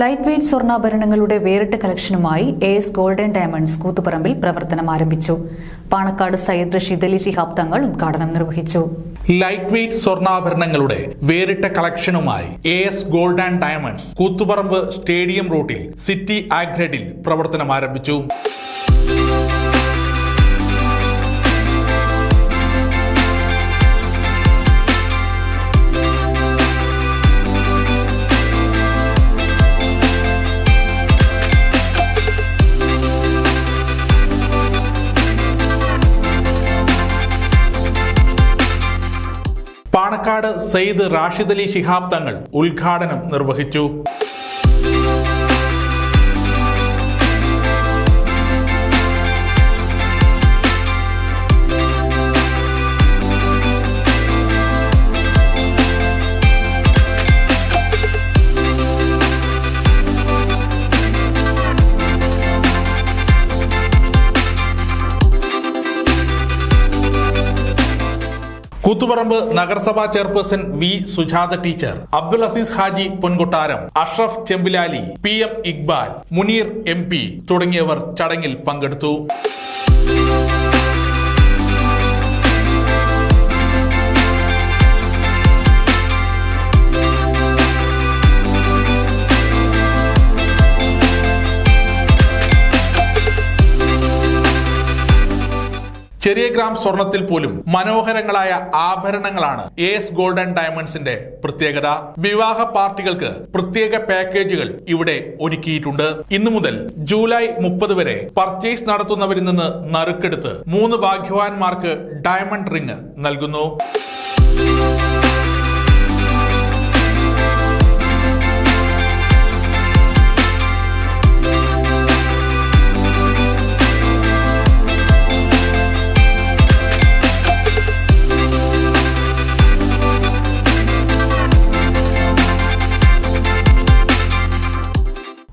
Light weight സ്വർണാഭരണങ്ങളുടെ വേറിട്ട കളക്ഷനുമായി എ എസ് ഗോൾഡൻ ഡയമണ്ട്സ് കൂത്തുപറമ്പിൽ പ്രവർത്തനം ആരംഭിച്ചു. പാണക്കാട് സയ്യിദ് റഷീദ് അലി ശിഹാബ് തങ്ങൾ ഉദ്ഘാടനം നിർവഹിച്ചു. ലൈറ്റ് വെയ്റ്റ് സ്വർണാഭരണങ്ങളുടെ വേറിട്ട കളക്ഷനുമായി A S gold and diamonds Koothuparamba stadium റൂട്ടിൽ സിറ്റി ആഗ്രഡിൽ പ്രവർത്തനം ആരംഭിച്ചു. പാണക്കാട് സെയ്ദ് റാഷിദ് അലി ശിഹാബ് തങ്ങൾ ഉദ്ഘാടനം നിർവഹിച്ചു കൂത്തുപറമ്പ് നഗരസഭാ chairperson V Sujatha teacher Abdul Azeez Haji Ponkuttaram Ashraf Chembilali P M Iqbal Muneer M തുടങ്ങിയവർ ചടങ്ങിൽ പങ്കെടുത്തു. ചെറിയ ഗ്രാം സ്വർണത്തിൽ പോലും മനോഹരങ്ങളായ ആഭരണങ്ങളാണ് ഏസ് ഗോൾഡൻ ഡയമണ്ട്സിന്റെ പ്രത്യേകത. വിവാഹ പാർട്ടികൾക്ക് പ്രത്യേക പാക്കേജുകൾ ഇവിടെ ഒരുക്കിയിട്ടുണ്ട്. ഇന്നു മുതൽ ജൂലൈ മുപ്പത് വരെ പർച്ചേസ് നടത്തുന്നവരിൽ നിന്ന് നറുക്കെടുത്ത് മൂന്ന് ഭാഗ്യവാന്മാർക്ക് ഡയമണ്ട് റിംഗ് നൽകുന്നു.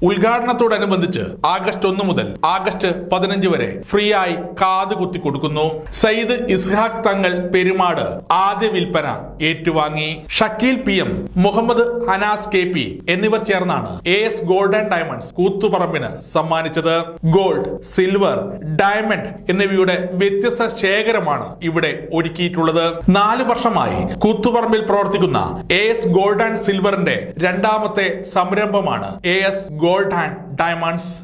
ഉദ്ഘാടനത്തോടനുബന്ധിച്ച് ആഗസ്റ്റ് ഒന്ന് മുതൽ ആഗസ്റ്റ് പതിനഞ്ച് വരെ ഫ്രീ ആയി കാത് കുത്തി കൊടുക്കുന്നു. സയ്യിദ് ഇസ്ഹാഖ് തങ്ങൾ പെരുമാട് ആദ്യ വിൽപ്പന ഏറ്റുവാങ്ങി. Shakeel P M Muhammad Anas K P എന്നിവർ ചേർന്നാണ് A S gold and diamonds കൂത്തുപറമ്പിന് സമ്മാനിച്ചത്. ഗോൾഡ് സിൽവർ ഡയമണ്ട് എന്നിവയുടെ വ്യത്യസ്ത ശേഖരമാണ് ഇവിടെ ഒരുക്കിയിട്ടുള്ളത്. നാല് വർഷമായി കൂത്തുപറമ്പിൽ പ്രവർത്തിക്കുന്ന എ എസ് ഗോൾഡ് ആൻഡ് സിൽവറിന്റെ രണ്ടാമത്തെ സംരംഭമാണ് A S gold and diamonds